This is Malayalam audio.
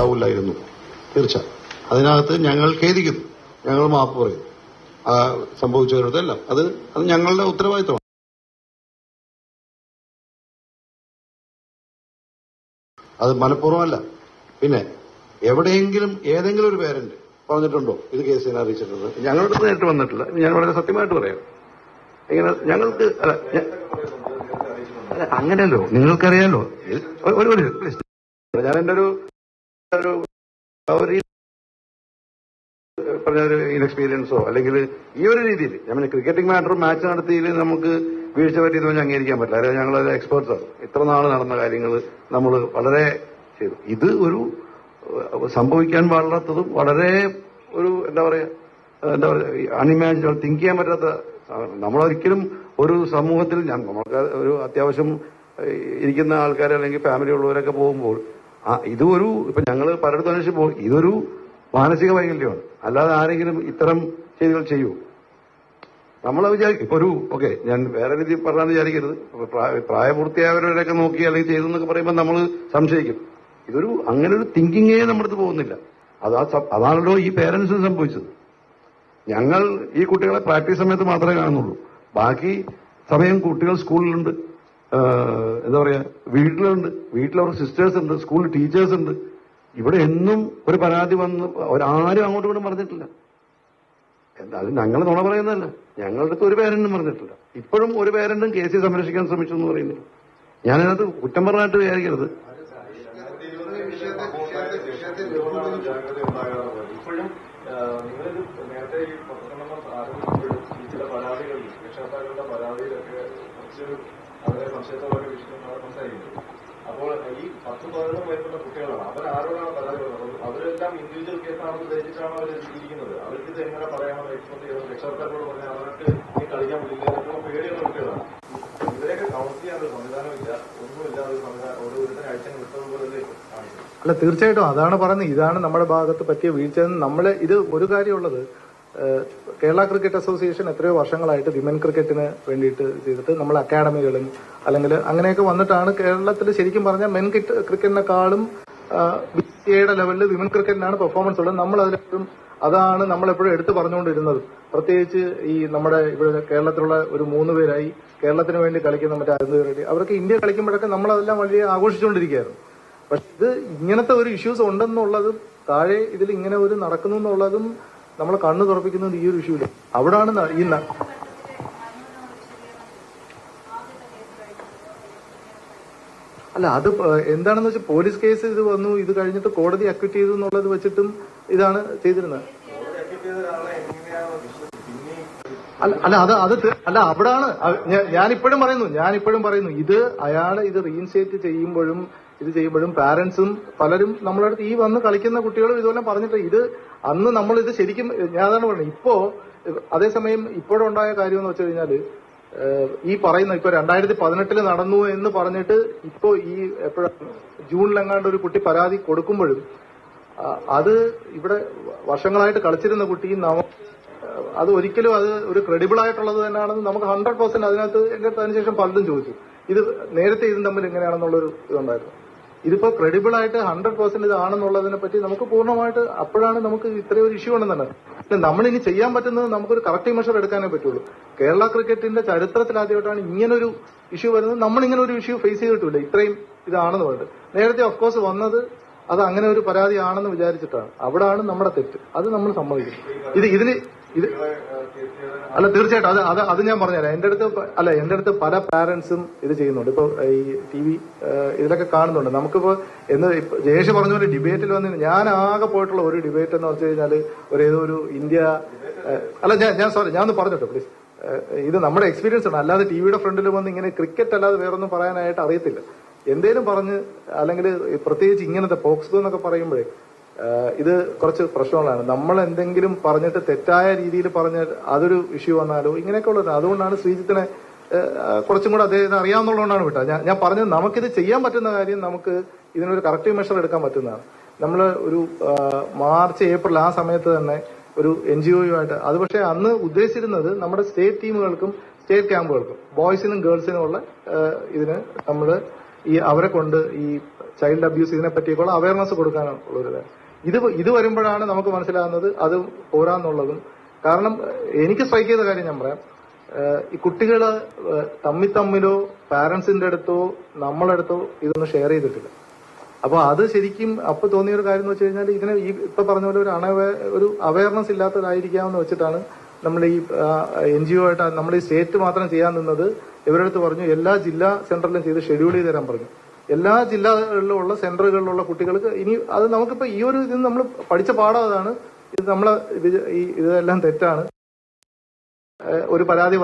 ഉണ്ടാവില്ലായിരുന്നു. തീർച്ച അതിനകത്ത് ഞങ്ങൾ ഖേദിക്കുന്നു. ഞങ്ങൾ മാപ്പ് പറയും. ആ സംഭവിച്ചവരതെല്ലാം അത് അത് ഞങ്ങളുടെ ഉത്തരവാദിത്തമാണ്. അത് മനഃപൂർവമല്ല. പിന്നെ എവിടെയെങ്കിലും ഏതെങ്കിലും ഒരു പേരന്റ് പറഞ്ഞിട്ടുണ്ടോ? ഇത് കേസിനെ അറിയിച്ചിട്ടുണ്ട് ഞങ്ങളുടെ നേരിട്ട് വന്നിട്ടില്ല. ഞാൻ വളരെ സത്യമായിട്ട് പറയാം. ഇങ്ങനെ ഞങ്ങൾക്ക് അങ്ങനെയല്ലോ. നിങ്ങൾക്കറിയാലോ. ഒരു ഞാൻ എന്റെ ഒരു ഒരു ഒരു പറഞ്ഞ ഒരു ഇൻഎക്സ്പീരിയൻസോ അല്ലെങ്കിൽ ഈ ഒരു രീതിയിൽ ഞാൻ ക്രിക്കറ്റിംഗ് മാറ്റർ മാച്ച് നടത്തിയിൽ നമുക്ക് വീഴ്ച പറ്റിയെന്ന് പറഞ്ഞാൽ അംഗീകരിക്കാൻ പറ്റില്ല. അല്ലെങ്കിൽ ഞങ്ങൾ എക്സ്പേർട്സ് ഇത്ര നാൾ നടന്ന കാര്യങ്ങൾ നമ്മൾ വളരെ ചെയ്തു. ഇത് ഒരു സംഭവിക്കാൻ പാടില്ലാത്തതും വളരെ ഒരു എന്താ പറയാ ഏഹ്, എന്താ പറയാ അൺഇമാജിനബിൾ തിങ്ക് ചെയ്യാൻ പറ്റാത്ത നമ്മളൊരിക്കലും ഒരു സമൂഹത്തിൽ നമുക്ക് ഒരു അത്യാവശ്യം ഇരിക്കുന്ന ആൾക്കാർ അല്ലെങ്കിൽ ഫാമിലി ഉള്ളവരൊക്കെ പോകുമ്പോൾ ഇത് ഒരു ഇപ്പൊ ഞങ്ങൾ പലയിടത്തും അന്വേഷിച്ച് ഇതൊരു മാനസിക വൈകല്യമാണ്. അല്ലാതെ ആരെങ്കിലും ഇത്തരം ചെയ്തികൾ ചെയ്യൂ. നമ്മൾ വിചാരിക്കും ഇപ്പൊ ഒരു ഓക്കെ ഞാൻ വേറെ രീതിയിൽ പറഞ്ഞാന്ന് വിചാരിക്കരുത്. ഇപ്പൊ പ്രായപൂർത്തിയായവരൊക്കെ നോക്കി അല്ലെങ്കിൽ ചെയ്തു എന്നൊക്കെ പറയുമ്പോൾ നമ്മൾ സംശയിക്കും. ഇതൊരു അങ്ങനെ ഒരു തിങ്കിങ്ങേ നമ്മുടെ അടുത്ത് പോകുന്നില്ല. അതാ അതാണല്ലോ ഈ പേരൻസിന് സംഭവിച്ചത്. ഞങ്ങൾ ഈ കുട്ടികളെ പ്രാക്ടീസ് സമയത്ത് മാത്രമേ കാണുന്നുള്ളൂ. ബാക്കി സമയം കുട്ടികൾ സ്കൂളിലുണ്ട്. എന്താ പറയാ വീട്ടിലുണ്ട്. വീട്ടിലവർ സിസ്റ്റേഴ്സ് ഉണ്ട് സ്കൂളിൽ ടീച്ചേഴ്സ് ഉണ്ട്. ഇവിടെ എന്നും ഒരു പരാതി വന്ന് ഒരാരും അങ്ങോട്ടും ഇങ്ങോട്ടും പറഞ്ഞിട്ടില്ല. അത് ഞങ്ങൾ നുണ പറയുന്നതല്ല. ഞങ്ങളുടെ അടുത്ത് ഒരു പേരന്റും പറഞ്ഞിട്ടില്ല. ഇപ്പോഴും ഒരു പേരന്റും കേസ് സംരക്ഷിക്കാൻ ശ്രമിച്ചു എന്ന് പറയുന്നില്ല. ഞാനതിനകത്ത് കുറ്റം പറഞ്ഞായിട്ട് വിചാരിക്കരുത്. നേരത്തെ അവരെ സംശയത്തോടെ വിഷയം സംസാരിക്കുന്നത് അപ്പോൾ ഈ പത്ത് പതിനൊന്ന് വയസ്സുള്ള കുട്ടികളാണ്. അവർ ആരോടാണ് പരാതി പറഞ്ഞത് അവരെല്ലാം ഇൻഡിവിജ്വൽ കേസാണെന്ന് ധരിച്ചിട്ടാണ് അവർ ഇരിക്കുന്നത് അവർക്ക് ഇത് എങ്ങനെ പറയാമെന്ന് എക്സ്പോസ് ചെയ്ത് രക്ഷകർത്താക്കളോട് പറഞ്ഞാൽ അവർക്ക് ഈ കളിക്കാൻ പറ്റില്ല. എന്നൊക്കെയുള്ള പേടിയുള്ള കുട്ടികളാണ്. ഇവരെയൊക്കെ കൗൺസിൽ ചെയ്യാൻ ഒരു സംവിധാനമില്ല. ഒന്നുമില്ല. ഒരു സംവിധാനം ഒരു ഒരുത്തനെ അയച്ചങ്ങ് വിട്ടതുപോലെ അല്ല തീർച്ചയായിട്ടും അതാണ് പറയുന്നത്. ഇതാണ് നമ്മുടെ ഭാഗത്ത് പറ്റിയ വീഴ്ച നമ്മൾ ഇത് ഒരു കാര്യമുള്ളത് കേരള ക്രിക്കറ്റ് അസോസിയേഷൻ എത്രയോ വർഷങ്ങളായിട്ട് വിമൻ ക്രിക്കറ്റിന് വേണ്ടിയിട്ട് ചെയ്തിട്ട് നമ്മൾ അക്കാഡമികളും അല്ലെങ്കിൽ അങ്ങനെയൊക്കെ വന്നിട്ടാണ് കേരളത്തിൽ ശരിക്കും പറഞ്ഞാൽ മെൻ ക്രിക്കറ്റിനെക്കാളും ബി സി എയുടെ ലെവലിൽ വിമൻ ക്രിക്കറ്റിനാണ് പെർഫോമൻസ് ഉള്ളത്. നമ്മൾ അതിലെപ്പോഴും അതാണ് നമ്മളെപ്പോഴും എടുത്തു പറഞ്ഞുകൊണ്ടിരുന്നത്. പ്രത്യേകിച്ച് ഈ നമ്മുടെ ഇവിടെ കേരളത്തിലുള്ള ഒരു മൂന്ന് പേരായി കേരളത്തിന് വേണ്ടി കളിക്കുന്ന മറ്റേ അരുന്ന് റെഡ്ഡി അവർക്ക് ഇന്ത്യ കളിക്കുമ്പോഴൊക്കെ നമ്മളതെല്ലാം വലിയ ആഘോഷിച്ചുകൊണ്ടിരിക്കുകയായിരുന്നു. പക്ഷെ ഇത് ഇങ്ങനത്തെ ഒരു ഇഷ്യൂസ് ഉണ്ടെന്നുള്ളതും താഴെ ഇതിൽ ഇങ്ങനെ ഒരു നടക്കുന്നു എന്നുള്ളതും നമ്മളെ കണ്ണു തുറപ്പിക്കുന്നത് ഈ ഒരു ഇഷ്യൂൽ അവിടാണ് ഈ അല്ല അത് എന്താണെന്ന് വെച്ചാൽ പോലീസ് കേസ് ഇത് വന്നു ഇത് കഴിഞ്ഞിട്ട് കോടതി അക്വിറ്റ് ചെയ്തു എന്നുള്ളത് വെച്ചിട്ടും ഇതാണ് ചെയ്തിരുന്നത്. അല്ല അല്ല അത് അത് അല്ല അവിടാണ്. ഞാനിപ്പോഴും പറയുന്നു ഞാനിപ്പോഴും പറയുന്നു ഇത് അയാളെ ഇത് റീഇൻസ്റ്റേറ്റ് ചെയ്യുമ്പോഴും ഇത് ചെയ്യുമ്പോഴും പാരന്റ്സും പലരും നമ്മളുടെ അടുത്ത് ഈ വന്ന് കളിക്കുന്ന കുട്ടികളും ഇതുപോലെ പറഞ്ഞിട്ട് ഇത് അന്ന് നമ്മൾ ഇത് ശരിക്കും ഞാൻ അതാണ് പറഞ്ഞത്. ഇപ്പോ അതേസമയം ഇപ്പോഴുണ്ടായ കാര്യം എന്ന് വെച്ച് കഴിഞ്ഞാൽ ഈ പറയുന്ന ഇപ്പൊ രണ്ടായിരത്തി പതിനെട്ടിൽ നടന്നു എന്ന് പറഞ്ഞിട്ട് ഇപ്പോ ഈ എപ്പോഴാണ് ജൂണിലെങ്ങാണ്ട് ഒരു കുട്ടി പരാതി കൊടുക്കുമ്പോഴും അത് ഇവിടെ വർഷങ്ങളായിട്ട് കളിച്ചിരുന്ന കുട്ടി അത് ഒരിക്കലും അത് ഒരു ക്രെഡിബിൾ ആയിട്ടുള്ളത് തന്നെയാണെന്ന് നമുക്ക് ഹൺഡ്രഡ് പെർസെന്റ് അതിനകത്ത് എന്റെ അതിനുശേഷം പലതും ചോദിച്ചു. ഇത് നേരത്തെ ഇതും തമ്മിൽ എങ്ങനെയാണെന്നുള്ളൊരു ഇതുണ്ടായിരുന്നു. ഇതിപ്പോ ക്രെഡിബിൾ ആയിട്ട് ഹൺഡ്രഡ് പെർസെന്റ് ഇതാണെന്നുള്ളതിനെ പറ്റി നമുക്ക് പൂർണമായിട്ട് അപ്പോഴാണ് നമുക്ക് ഇത്രയും ഒരു ഇഷ്യൂ ഉണ്ടെന്ന് പിന്നെ നമ്മൾ ഇനി ചെയ്യാൻ പറ്റുന്നത് നമുക്കൊരു കറക്റ്റ് മെഷർ എടുക്കാനേ പറ്റുള്ളൂ. കേരള ക്രിക്കറ്റിന്റെ ചരിത്രത്തിൽ ആദ്യമായിട്ടാണ് ഇങ്ങനൊരു ഇഷ്യൂ വരുന്നത്. നമ്മൾ ഇങ്ങനെ ഒരു ഇഷ്യൂ ഫേസ് ചെയ്തിട്ടില്ല. ഇത്രയും ഇതാണെന്ന് പറഞ്ഞിട്ട്. നേരത്തെ ഓഫ്കോഴ്സ് വന്നത് അത് അങ്ങനെ ഒരു പരാതി ആണെന്ന് വിചാരിച്ചിട്ടാണ്. അവിടാണ് നമ്മുടെ തെറ്റ്. അത് നമ്മൾ സമ്മതിക്കും. ഇത് ഇതിന് ഇത് അല്ല തീർച്ചയായിട്ടും. അത് അത് അത് ഞാൻ പറഞ്ഞുതരാം. എന്റെ അടുത്ത് അല്ല എന്റെ അടുത്ത് പല പാരന്റ്സും ഇത് ചെയ്യുന്നുണ്ട്. ഇപ്പൊ ഈ ടി വി ഇതിലൊക്കെ കാണുന്നുണ്ട്. നമുക്കിപ്പോ എന്ന് ജയേഷ് പറഞ്ഞ പോലെ ഡിബേറ്റിൽ വന്ന് ഞാൻ ആകെ പോയിട്ടുള്ള ഒരു ഡിബേറ്റ് എന്ന് വെച്ച് കഴിഞ്ഞാൽ ഒരു ഏതോ ഒരു ഇന്ത്യ അല്ല ഞാൻ ഞാൻ സോറി ഞാൻ ഒന്ന് പറഞ്ഞോട്ടെ പ്ലീസ് ഇത് നമ്മുടെ എക്സ്പീരിയൻസ് ആണ്. അല്ലാതെ ടി വിയുടെ ഫ്രണ്ടിൽ വന്ന് ഇങ്ങനെ ക്രിക്കറ്റ് അല്ലാതെ വേറൊന്നും പറയാനായിട്ട് അറിയത്തില്ല. എന്തേലും പറഞ്ഞ് അല്ലെങ്കിൽ പ്രത്യേകിച്ച് ഇങ്ങനത്തെ പോക്സോ എന്നൊക്കെ പറയുമ്പോഴേ ഇത് കുറച്ച് പ്രശ്നങ്ങളാണ്. നമ്മൾ എന്തെങ്കിലും പറഞ്ഞിട്ട് തെറ്റായ രീതിയിൽ പറഞ്ഞ അതൊരു ഇഷ്യൂ വന്നാലോ ഇങ്ങനെയൊക്കെ ഉള്ളത് അതുകൊണ്ടാണ് ശ്രീജിത്തിനെ കുറച്ചും കൂടെ അദ്ദേഹത്തിന് അറിയാവുന്നതുകൊണ്ടാണ് വിട്ടത്. ഞാൻ ഞാൻ പറഞ്ഞത് നമുക്കിത് ചെയ്യാൻ പറ്റുന്ന കാര്യം നമുക്ക് ഇതിനൊരു കറക്റ്റീവ് മെഷർ എടുക്കാൻ പറ്റുന്നതാണ്. നമ്മൾ ഒരു മാർച്ച് ഏപ്രിൽ ആ സമയത്ത് തന്നെ ഒരു എൻ ജി ഒയുമായിട്ട് അത് പക്ഷേ അന്ന് ഉദ്ദേശിച്ചിരുന്നത് നമ്മുടെ സ്റ്റേറ്റ് ടീമുകൾക്കും സ്റ്റേറ്റ് ക്യാമ്പുകൾക്കും ബോയ്സിനും ഗേൾസിനും ഉള്ള ഇതിന് നമ്മൾ ഈ അവരെ കൊണ്ട് ഈ ചൈൽഡ് അബ്യൂസ് ഇതിനെ പറ്റിയൊക്കെ അവയർനെസ് കൊടുക്കാനുള്ളൊരു ഇത് ഇത് വരുമ്പോഴാണ് നമുക്ക് മനസ്സിലാകുന്നത് അത് പോരാന്നുള്ളതും. കാരണം എനിക്ക് സ്ട്രൈക്ക് ചെയ്ത കാര്യം ഞാൻ പറയാം. ഈ കുട്ടികൾ തമ്മി തമ്മിലോ പാരന്റ്സിന്റെ അടുത്തോ നമ്മളടുത്തോ ഇതൊന്നും ഷെയർ ചെയ്തിട്ടില്ല. അപ്പൊ അത് ശരിക്കും അപ്പൊ തോന്നിയ ഒരു കാര്യം എന്ന് വെച്ച് കഴിഞ്ഞാൽ ഇതിനെ ഈ ഇപ്പൊ പറഞ്ഞ പോലെ ഒരു അണവേ ഒരു അവയർനെസ് ഇല്ലാത്തതായിരിക്കാമെന്ന് വെച്ചിട്ടാണ് നമ്മൾ ഈ എൻ ജി ഒ ആയിട്ട് നമ്മൾ ഈ സ്റ്റേറ്റ് മാത്രം ചെയ്യാൻ നിന്നത്. ഇവരടുത്ത് പറഞ്ഞു എല്ലാ ജില്ലാ സെന്ററിലും ചെയ്ത് ഷെഡ്യൂൾ ചെയ്ത് തരാൻ പറഞ്ഞു. എല്ലാ ജില്ലകളിലുള്ള സെന്ററുകളിലുള്ള കുട്ടികൾക്ക് ഇനി അത് നമുക്കിപ്പോൾ ഈ ഒരു ഇത് നമ്മൾ പഠിച്ച പാഠം അതാണ്. ഇത് നമ്മളെ ഇതെല്ലാം തെറ്റാണ്. ഒരു പരാതി